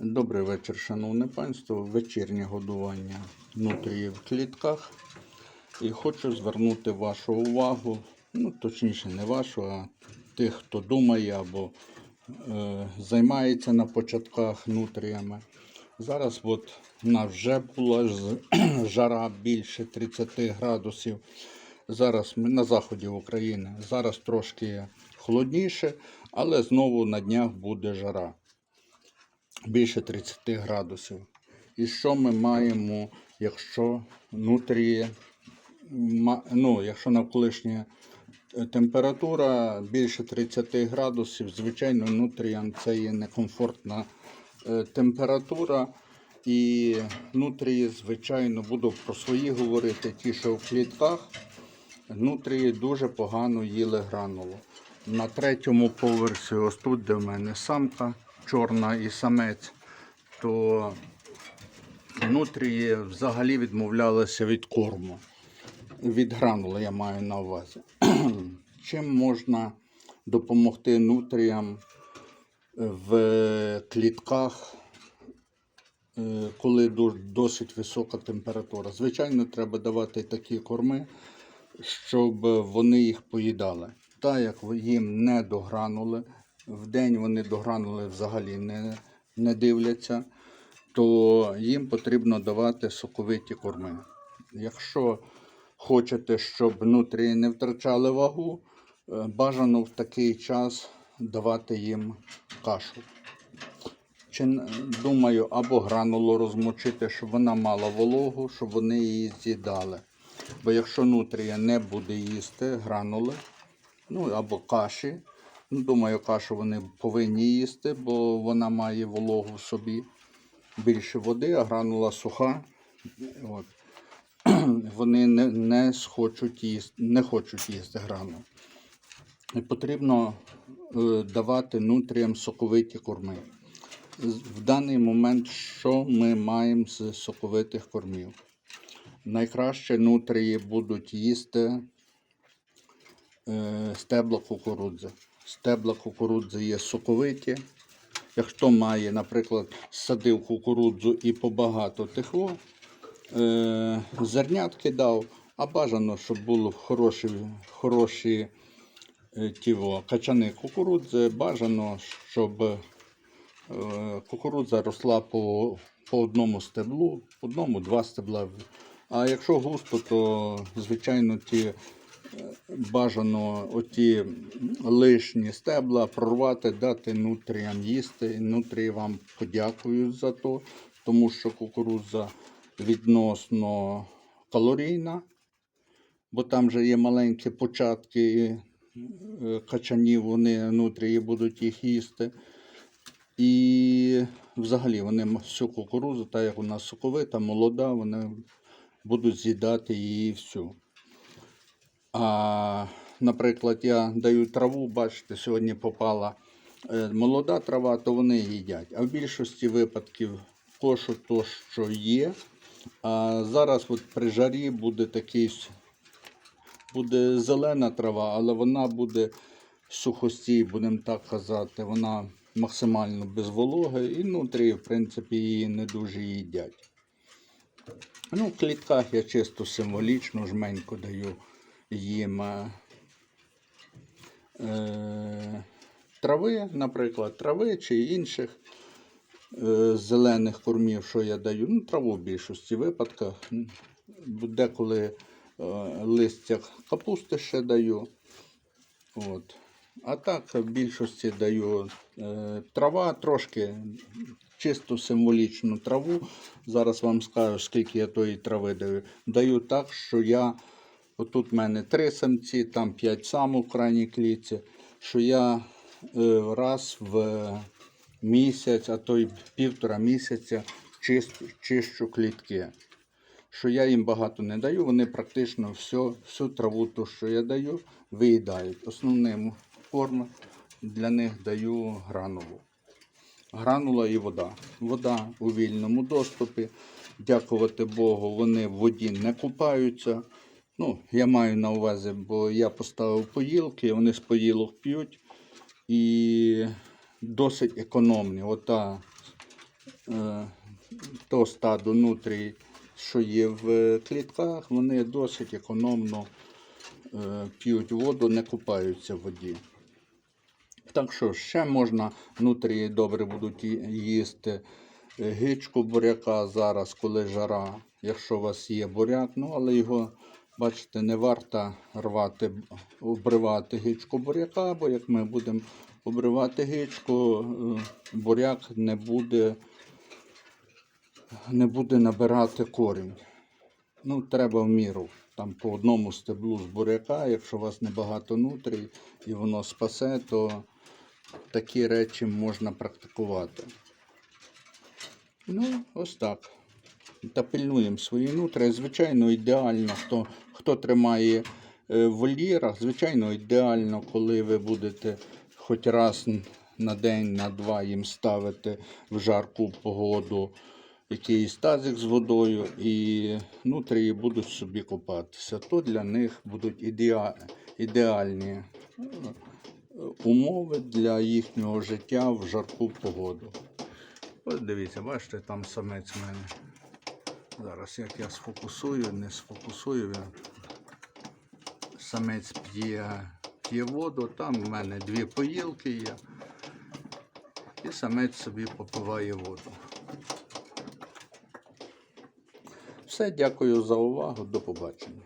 Добрий вечір, шановне панство. Вечірнє годування нутрії в клітках. І хочу звернути вашу увагу, ну точніше, не вашу, а тих, хто думає або е, займається на початках нутріями. Зараз от у нас вже була жара більше 30 градусів. Зараз ми на заході України. Зараз трошки холодніше, але знову на днях буде жара більше 30 градусів. І що ми маємо, якщо внутрі, ну, якщо навколишня е, температура більше 30 градусів, звичайно, нутріям це є некомфортна е, температура. І нутрії, звичайно, буду про свої говорити, ті, що в клітках, нутрії дуже погано їли гранулу. На третьому поверсі, ось тут, де в мене самка чорна і самець, то нутрії взагалі відмовлялися від корму. Від гранули я маю на увазі. Чим можна допомогти нутріям в клітках, е, коли досить висока температура? Звичайно, треба давати такі корми, щоб вони їх поїдали. Так як їм не догранули, вдень вони догранули взагалі не, не дивляться, то їм потрібно давати соковиті корми. Якщо хочете, щоб нутрії не втрачали вагу, е, бажано в такий час давати їм кашу. Чи думаю, або гранулу розмочити, щоб вона мала вологу, щоб вони її з'їдали. Бо якщо нутрія не буде їсти гранули, ну або каші, думаю, кашу вони повинні їсти, бо вона має вологу в собі. Більше води, а гранула суха. От. Вони не, не, їсти, не хочуть їсти грану. Потрібно е, давати нутріям соковиті корми. В даний момент що ми маємо з соковитих кормів? Найкраще нутрії будуть їсти е, стебла кукурудзи. Стебла кукурудзи є соковиті. Якщо має, наприклад, садив кукурудзу і побагато тихло, е, зернятки дав, а бажано, щоб були хороші, хороші е, тіво, качани кукурудзи, бажано, щоб е, кукурудза росла по, по одному стеблу, одному, два стебла. А якщо густо, то звичайно ті бажано оті лишні стебла прорвати, дати нутріям їсти. Нутрії вам подякують за то, тому що кукурудза відносно калорійна, бо там же є маленькі початки е, качанів, вони нутрії будуть їх їсти. І взагалі вони всю кукурудзу, так як у нас соковита, молода, вони будуть з'їдати її всю. А, наприклад, я даю траву, бачите, сьогодні попала е, молода трава, то вони їдять. А в більшості випадків кошу то, що є. А зараз от при жарі буде такий буде зелена трава, але вона буде сухостій, будемо так казати. Вона максимально без вологи і внутрі, в принципі, її не дуже їдять. Ну, в клітках я чисто символічно жменько даю їм е, е, трави, наприклад, трави чи інших е, зелених кормів, що я даю. Ну, траву в більшості випадках. Деколи е, листя капусти ще даю. От. А так в більшості даю е, трава трошки чисто символічну траву. Зараз вам скажу, скільки я тої трави даю. Даю так, що я. Отут в мене три самці, там п'ять самок в крайній клітці, що я е, раз в місяць, а то й півтора місяця чистю, чищу клітки. Що я їм багато не даю, вони практично всю, всю траву, ту, що я даю, виїдають. Основним корм для них даю гранулу. Гранула і вода. Вода у вільному доступі. Дякувати Богу, вони в воді не купаються. Ну, я маю на увазі, бо я поставив поїлки, вони з поїлок п'ють і досить економні. Ота е, то стадо нутрій, що є в е, клітках, вони досить економно е, п'ють воду, не купаються в воді. Так що ще можна нутрії добре будуть їсти гичку буряка зараз, коли жара, якщо у вас є буряк, ну але його, бачите, не варто рвати, обривати гичку буряка, бо як ми будемо обривати гичку, е, буряк не буде, не буде набирати корінь. Ну, треба в міру. Там по одному стеблу з буряка, якщо у вас небагато нутрій і воно спасе, то такі речі можна практикувати. Ну, ось так. Та пильнуємо свої нутрі. Звичайно, ідеально, хто, хто тримає е, в вольєрах, звичайно, ідеально, коли ви будете хоч раз на день, на два їм ставити в жарку погоду якийсь тазик з водою, і нутрії будуть собі купатися. То для них будуть ідеа- ідеальні е, умови для їхнього життя в жарку погоду. Ось дивіться, бачите, там самець в мене. Зараз як я сфокусую, не сфокусую. Самець п'є, п'є воду, там в мене дві поїлки є. І самець собі попиває воду. Все, дякую за увагу, до побачення.